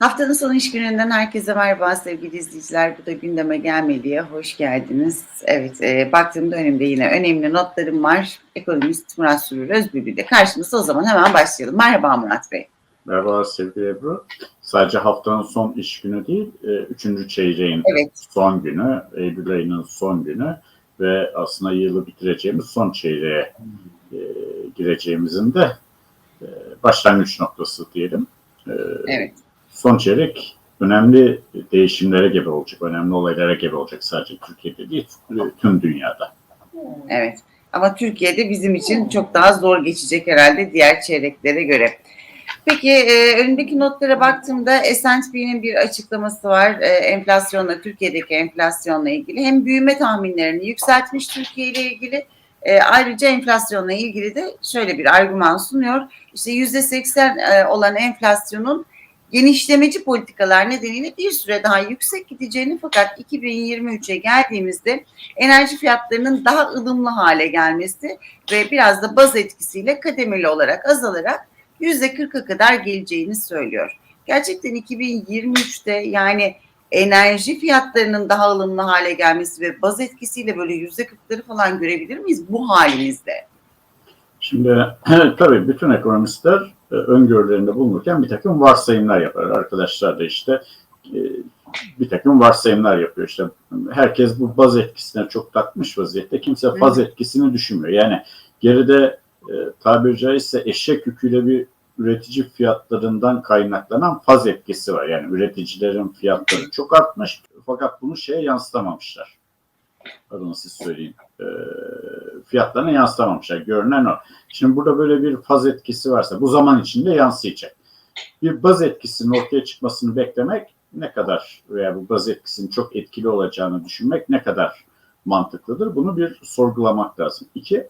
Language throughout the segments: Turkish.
Haftanın son iş gününden herkese merhaba sevgili izleyiciler. Bu da gündeme gelmediye hoş geldiniz. Evet, e, baktığımda önümde yine önemli notlarım var. Ekonomist Murat Sürür Özbülü ile karşınızda o zaman hemen başlayalım. Merhaba Murat Bey. Merhaba sevgili Ebru. Sadece haftanın son iş günü değil, e, üçüncü çeyreğin Evet. son günü, Eylül ayının son günü ve aslında yılı bitireceğimiz son çeyreğe e, gireceğimizin de e, başlangıç noktası diyelim. E, Evet. Son çeyrek önemli değişimlere gebe olacak, önemli olaylara gebe olacak sadece Türkiye'de değil, tüm dünyada. Evet. Ama Türkiye'de bizim için çok daha zor geçecek herhalde diğer çeyreklere göre. Peki e, önündeki notlara baktığımda S&P'nin bir açıklaması var. E, enflasyonla, Türkiye'deki enflasyonla ilgili. Hem büyüme tahminlerini yükseltmiş Türkiye ile ilgili. E, ayrıca enflasyonla ilgili de şöyle bir argüman sunuyor. İşte yüzde seksen e, olan enflasyonun genişlemeci politikalar nedeniyle bir süre daha yüksek gideceğini fakat 2023'e geldiğimizde enerji fiyatlarının daha ılımlı hale gelmesi ve biraz da baz etkisiyle kademeli olarak azalarak %40'a kadar geleceğini söylüyor. Gerçekten 2023'te yani enerji fiyatlarının daha ılımlı hale gelmesi ve baz etkisiyle böyle %40'ları falan görebilir miyiz bu halimizde? Şimdi tabii bütün ekonomistler öngörülerinde bulunurken bir takım varsayımlar yapar. Arkadaşlar da işte e, bir takım varsayımlar yapıyor. İşte herkes bu baz etkisine çok takmış vaziyette. Kimse baz etkisini düşünmüyor. Yani geride e, tabiri caizse eşek yüküyle bir üretici fiyatlarından kaynaklanan faz etkisi var. Yani üreticilerin fiyatları çok artmış fakat bunu şeye yansıtamamışlar. Adını siz söyleyin. E, fiyatlarına yansıtamamışlar. Görünen o. Şimdi burada böyle bir faz etkisi varsa bu zaman içinde yansıyacak. Bir baz etkisinin ortaya çıkmasını beklemek ne kadar veya bu baz etkisinin çok etkili olacağını düşünmek ne kadar mantıklıdır? Bunu bir sorgulamak lazım. İki,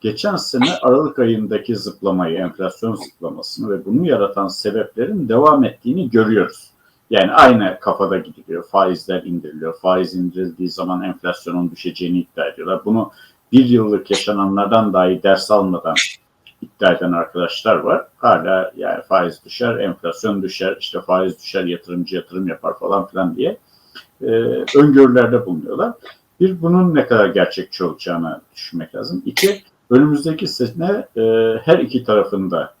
geçen sene Aralık ayındaki zıplamayı, enflasyon zıplamasını ve bunu yaratan sebeplerin devam ettiğini görüyoruz. Yani aynı kafada gidiliyor. Faizler indiriliyor. Faiz indirildiği zaman enflasyonun düşeceğini iddia ediyorlar. Bunu bir yıllık yaşananlardan dahi ders almadan iddia eden arkadaşlar var. Hala yani faiz düşer, enflasyon düşer, işte faiz düşer, yatırımcı yatırım yapar falan filan diye e, öngörülerde bulunuyorlar. Bir, bunun ne kadar gerçekçi olacağını düşünmek lazım. İki, önümüzdeki sene e, her iki tarafında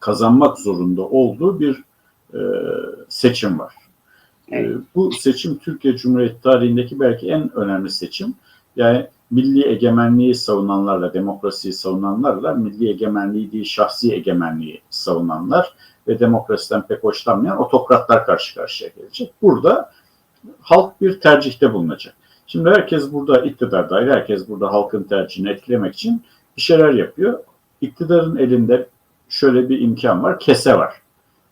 kazanmak zorunda olduğu bir seçim var. Evet. E, bu seçim Türkiye Cumhuriyeti tarihindeki belki en önemli seçim. Yani milli egemenliği savunanlarla, demokrasiyi savunanlarla, milli egemenliği değil şahsi egemenliği savunanlar ve demokrasiden pek hoşlanmayan otokratlar karşı karşıya gelecek. Burada halk bir tercihte bulunacak. Şimdi herkes burada iktidar dahil, herkes burada halkın tercihini etkilemek için bir şeyler yapıyor. İktidarın elinde şöyle bir imkan var, kese var.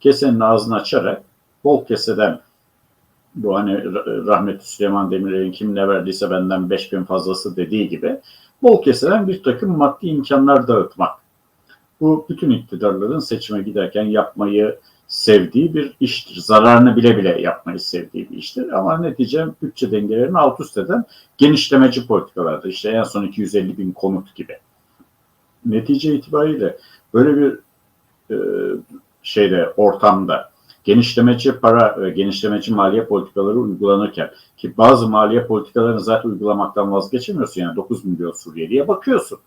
Kesenin ağzını açarak bol keseden bu hani rahmetli Süleyman Demirel'in kim ne verdiyse benden 5000 fazlası dediği gibi bol keseden bir takım maddi imkanlar dağıtmak. Bu bütün iktidarların seçime giderken yapmayı sevdiği bir iştir. Zararını bile bile yapmayı sevdiği bir iştir. Ama netice bütçe dengelerini alt üst eden genişlemeci politikalardır. İşte en son 250 bin konut gibi. Netice itibariyle böyle bir e, şeyde ortamda genişlemeci para ve genişlemeci maliye politikaları uygulanırken ki bazı maliye politikalarını zaten uygulamaktan vazgeçemiyorsun yani 9 milyon Suriyeli'ye bakıyorsun.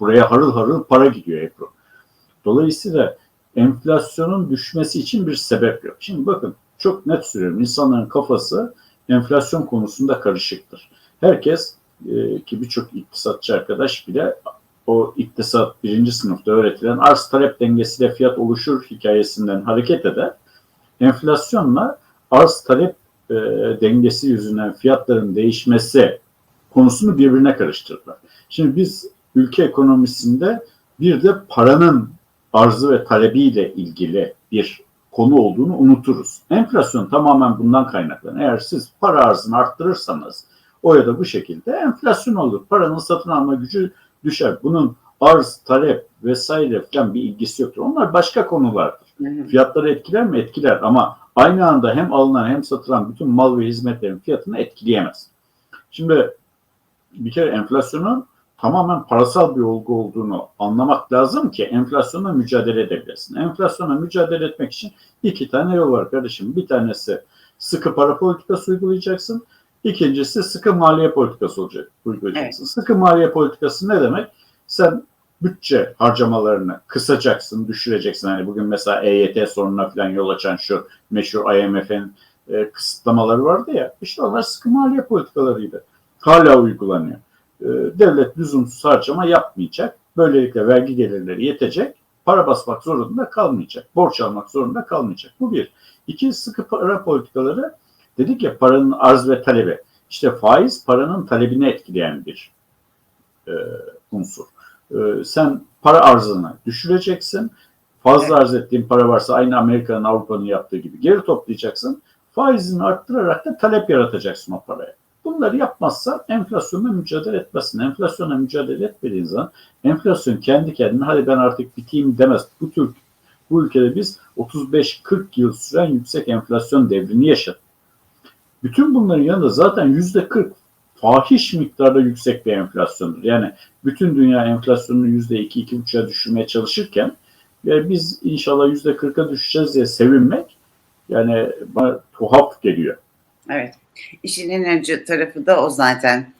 Buraya harıl harıl para gidiyor Ebru. Dolayısıyla enflasyonun düşmesi için bir sebep yok. Şimdi bakın çok net söylüyorum insanların kafası enflasyon konusunda karışıktır. Herkes e, ki birçok iktisatçı arkadaş bile o iktisat birinci sınıfta öğretilen arz talep dengesiyle fiyat oluşur hikayesinden hareket eder enflasyonla arz talep e, dengesi yüzünden fiyatların değişmesi konusunu birbirine karıştırdılar. Şimdi biz ülke ekonomisinde bir de paranın arzı ve talebiyle ilgili bir konu olduğunu unuturuz. Enflasyon tamamen bundan kaynaklanıyor. Eğer siz para arzını arttırırsanız o ya da bu şekilde enflasyon olur. Paranın satın alma gücü düşer. Bunun arz, talep vesaire falan bir ilgisi yoktur. Onlar başka konulardır. Fiyatları etkiler mi? Etkiler ama aynı anda hem alınan hem satılan bütün mal ve hizmetlerin fiyatını etkileyemez. Şimdi bir kere enflasyonun tamamen parasal bir olgu olduğunu anlamak lazım ki enflasyonla mücadele edebilesin. Enflasyonla mücadele etmek için iki tane yol var kardeşim. Bir tanesi sıkı para politikası uygulayacaksın. İkincisi sıkı maliye politikası olacak, uygulayacaksın. Sıkı maliye politikası ne demek? Sen bütçe harcamalarını kısacaksın, düşüreceksin. Hani bugün mesela EYT sorununa falan yol açan şu meşhur IMF'in e, kısıtlamaları vardı ya. İşte onlar sıkı maliye politikalarıydı. Hala uygulanıyor. E, devlet lüzumsuz harcama yapmayacak. Böylelikle vergi gelirleri yetecek. Para basmak zorunda kalmayacak. Borç almak zorunda kalmayacak. Bu bir. İki sıkı para politikaları dedik ya paranın arz ve talebi. İşte faiz paranın talebini etkileyen bir e, unsur. E, sen para arzını düşüreceksin. Fazla arz ettiğin para varsa aynı Amerika'nın Avrupa'nın yaptığı gibi geri toplayacaksın. Faizini arttırarak da talep yaratacaksın o paraya. Bunları yapmazsan enflasyonla mücadele etmezsin. Enflasyonla mücadele etmediğin zaman enflasyon kendi kendine hadi ben artık biteyim demez. Bu tür bu ülkede biz 35-40 yıl süren yüksek enflasyon devrini yaşadık. Bütün bunların yanında zaten yüzde 40 fahiş miktarda yüksek bir enflasyondur. Yani bütün dünya enflasyonunu yüzde 2-2,5'a düşürmeye çalışırken ve biz inşallah yüzde 40'a düşeceğiz diye sevinmek yani bana tuhaf geliyor. Evet. İşin en acı tarafı da o zaten.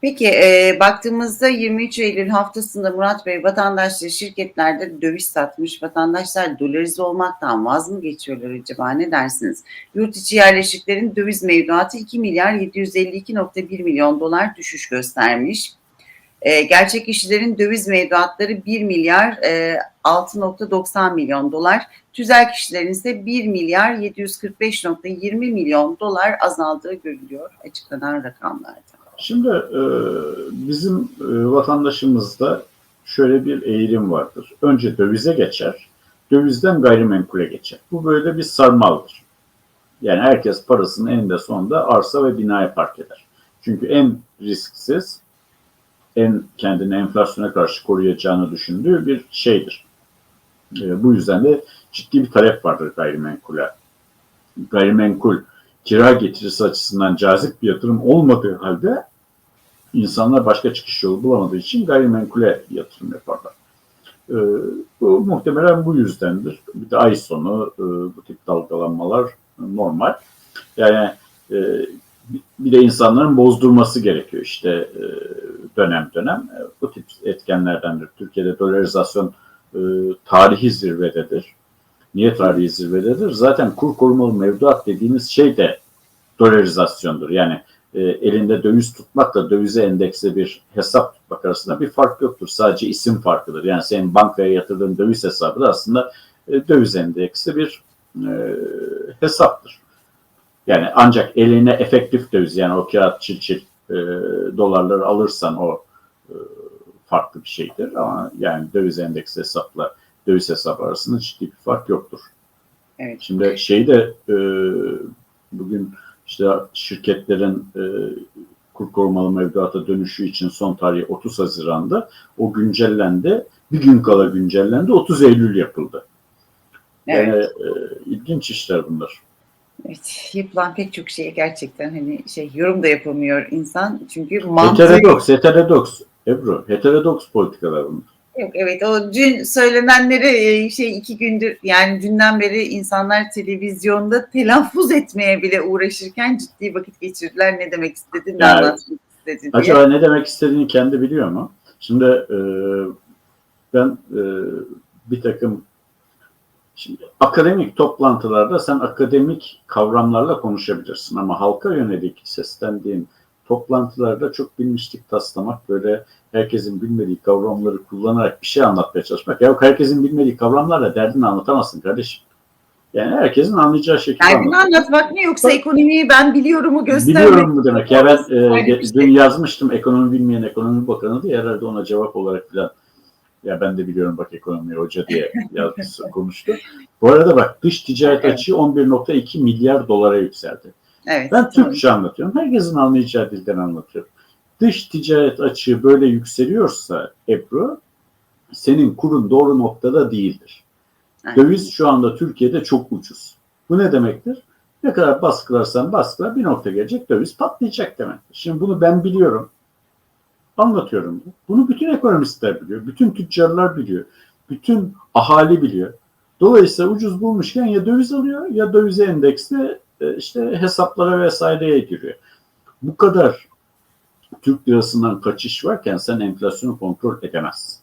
Peki e, baktığımızda 23 Eylül haftasında Murat Bey vatandaşları şirketlerde döviz satmış. Vatandaşlar dolarize olmaktan vaz mı geçiyorlar acaba ne dersiniz? Yurt içi yerleşiklerin döviz mevduatı 2 milyar 752.1 milyon dolar düşüş göstermiş. E, gerçek kişilerin döviz mevduatları 1 milyar e, 6.90 milyon dolar. Tüzel kişilerin ise 1 milyar 745.20 milyon dolar azaldığı görülüyor açıklanan rakamlarda. Şimdi e, bizim e, vatandaşımızda şöyle bir eğilim vardır. Önce dövize geçer, dövizden gayrimenkule geçer. Bu böyle bir sarmaldır. Yani herkes parasını eninde sonunda arsa ve binaya park eder. Çünkü en risksiz, en kendini enflasyona karşı koruyacağını düşündüğü bir şeydir. E, bu yüzden de ciddi bir talep vardır gayrimenkule. Gayrimenkul kira getirisi açısından cazip bir yatırım olmadığı halde insanlar başka çıkış yolu bulamadığı için gayrimenkule yatırım yaparlar. Ee, bu muhtemelen bu yüzdendir. Bir de ay sonu e, bu tip dalgalanmalar normal. Yani e, bir de insanların bozdurması gerekiyor işte e, dönem dönem. E, bu tip etkenlerdendir. Türkiye'de dolarizasyon e, tarihi zirvededir. Niye tarihi zirvededir? Zaten kur korumalı mevduat dediğimiz şey de dolarizasyondur. Yani e, elinde döviz tutmakla dövize endeksli bir hesap tutmak arasında bir fark yoktur. Sadece isim farkıdır. Yani senin bankaya yatırdığın döviz hesabı da aslında e, döviz endeksli bir e, hesaptır. Yani ancak eline efektif döviz yani o kağıt çil çil e, dolarları alırsan o e, farklı bir şeydir. Ama yani döviz endeksli hesapla döviz hesabı arasında ciddi bir fark yoktur. Evet. Şimdi şey de e, bugün işte şirketlerin e, kur korumalı mevduata dönüşü için son tarihi 30 Haziran'da o güncellendi. Bir gün kala güncellendi. 30 Eylül yapıldı. Yani Evet. e, ilginç işler bunlar. evet. Yapılan pek çok şeye gerçekten hani şey yorum da yapamıyor insan. Çünkü mantığı Heterodoks, heterodoks. Ebru, heterodoks politikalar bunlar. Yok. Evet o dün söylenenleri e, şey iki gündür yani dünden beri insanlar televizyonda telaffuz etmeye bile uğraşırken ciddi vakit geçirdiler. Ne demek istediğini Yani, anlatmak istedi diye. Acaba ne demek istediğini kendi biliyor mu? Şimdi e, ben e, bir takım şimdi akademik toplantılarda sen akademik kavramlarla konuşabilirsin ama halka yönelik seslendiğin toplantılarda çok bilmişlik taslamak böyle herkesin bilmediği kavramları kullanarak bir şey anlatmaya çalışmak. Ya herkesin bilmediği kavramlarla derdini anlatamazsın kardeşim. Yani herkesin anlayacağı şekilde Derdini anlat. anlatmak mı yoksa ekonomiyi ben biliyorumu göstermek Biliyorum mu demek? Ya ben e, şey. dün yazmıştım ekonomi bilmeyen ekonomi bakanı diye herhalde ona cevap olarak falan ya ben de biliyorum bak ekonomi hoca diye yazmış konuştu. Bu arada bak dış ticaret açığı 11.2 milyar dolara yükseldi. Evet. Ben. Türkçe anlatıyorum. Herkesin anlayacağı dilden anlatıyorum. Dış ticaret açığı böyle yükseliyorsa Ebru senin kurun doğru noktada değildir. Aynen. Döviz şu anda Türkiye'de çok ucuz. Bu ne demektir? Ne kadar baskılarsan baskıla bir nokta gelecek döviz patlayacak demektir. Şimdi bunu ben biliyorum. anlatıyorum. Bunu bütün ekonomistler biliyor, bütün tüccarlar biliyor, bütün ahali biliyor. Dolayısıyla ucuz bulmuşken ya döviz alıyor ya dövize endeksle işte hesaplara vesaireye giriyor. Bu kadar Türk lirasından kaçış varken sen enflasyonu kontrol edemezsin.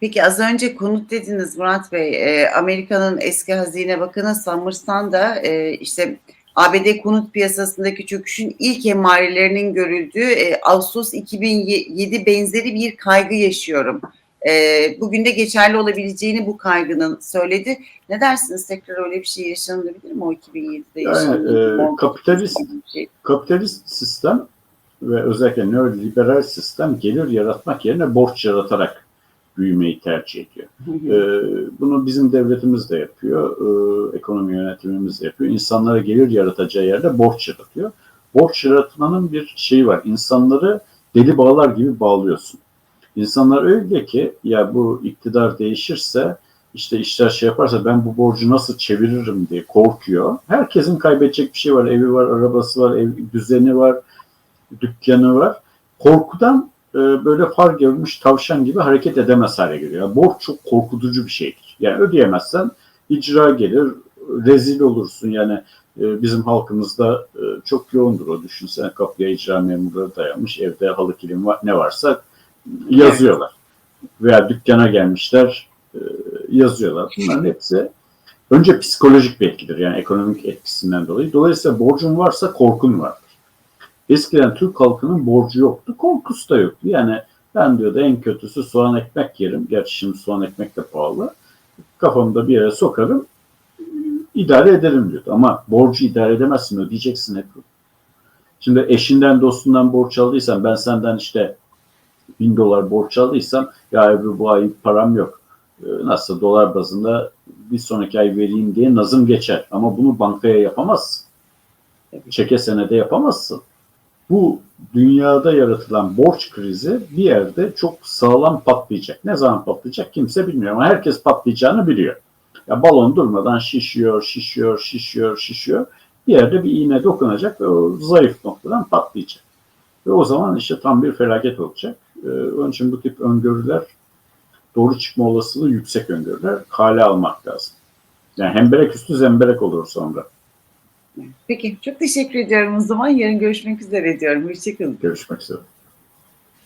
Peki az önce konut dediniz Murat Bey. E, Amerika'nın eski Hazine Bakanı Summerson da e, işte ABD konut piyasasındaki çöküşün ilk emarelerinin görüldüğü e, Ağustos 2007 benzeri bir kaygı yaşıyorum. E, bugün de geçerli olabileceğini bu kaygının söyledi. Ne dersiniz tekrar öyle bir şey yaşanabilir mi o 2007'de Yani, yaşandı? e, kapitalist Şey. kapitalist sistem ve özellikle neoliberal sistem gelir yaratmak yerine borç yaratarak büyümeyi tercih ediyor. Ee, bunu bizim devletimiz de yapıyor, ee, ekonomi yönetimimiz de yapıyor. İnsanlara gelir yaratacağı yerde borç yaratıyor. Borç yaratmanın bir şeyi var. İnsanları deli bağlar gibi bağlıyorsun. İnsanlar öyle ki ya bu iktidar değişirse işte işler şey yaparsa ben bu borcu nasıl çeviririm diye korkuyor. Herkesin kaybedecek bir şey var. Evi var, arabası var, ev, düzeni var, dükkanı var. Korkudan e, böyle far görmüş tavşan gibi hareket edemez hale geliyor. Yani borç çok korkutucu bir şeydir. Yani ödeyemezsen icra gelir, rezil olursun. Yani e, bizim halkımızda e, çok yoğundur o. Düşünsene kapıya icra memurları dayanmış, evde halı kilim var, ne varsa yazıyorlar. Veya dükkana gelmişler, e, yazıyorlar. Bunların hepsi önce psikolojik bir etkidir. Yani ekonomik etkisinden dolayı. Dolayısıyla borcun varsa korkun vardır. Eskiden Türk halkının borcu yoktu, korkusu da yoktu. Yani ben diyordu en kötüsü soğan ekmek yerim. Gerçi şimdi soğan ekmek de pahalı. Kafamda bir yere sokarım, idare ederim diyordu. Ama borcu idare edemezsin, ödeyeceksin hep. Şimdi eşinden, dostundan borç aldıysan, ben senden işte bin dolar borç aldıysam, ya Ebru bu ay param yok. Ee, Nasıl dolar bazında bir sonraki ay vereyim diye nazım geçer. Ama bunu bankaya yapamazsın. Çeke senede yapamazsın bu dünyada yaratılan borç krizi bir yerde çok sağlam patlayacak. Ne zaman patlayacak kimse bilmiyor ama herkes patlayacağını biliyor. Ya balon durmadan şişiyor, şişiyor, şişiyor, şişiyor. Bir yerde bir iğne dokunacak ve o zayıf noktadan patlayacak. Ve o zaman işte tam bir felaket olacak. Ee, onun için bu tip öngörüler doğru çıkma olasılığı yüksek öngörüler. Kale almak lazım. Yani hemberek üstü zemberek olur sonra. Peki çok teşekkür ediyorum o zaman. Yarın görüşmek üzere diyorum. Hoşçakalın. Görüşmek üzere.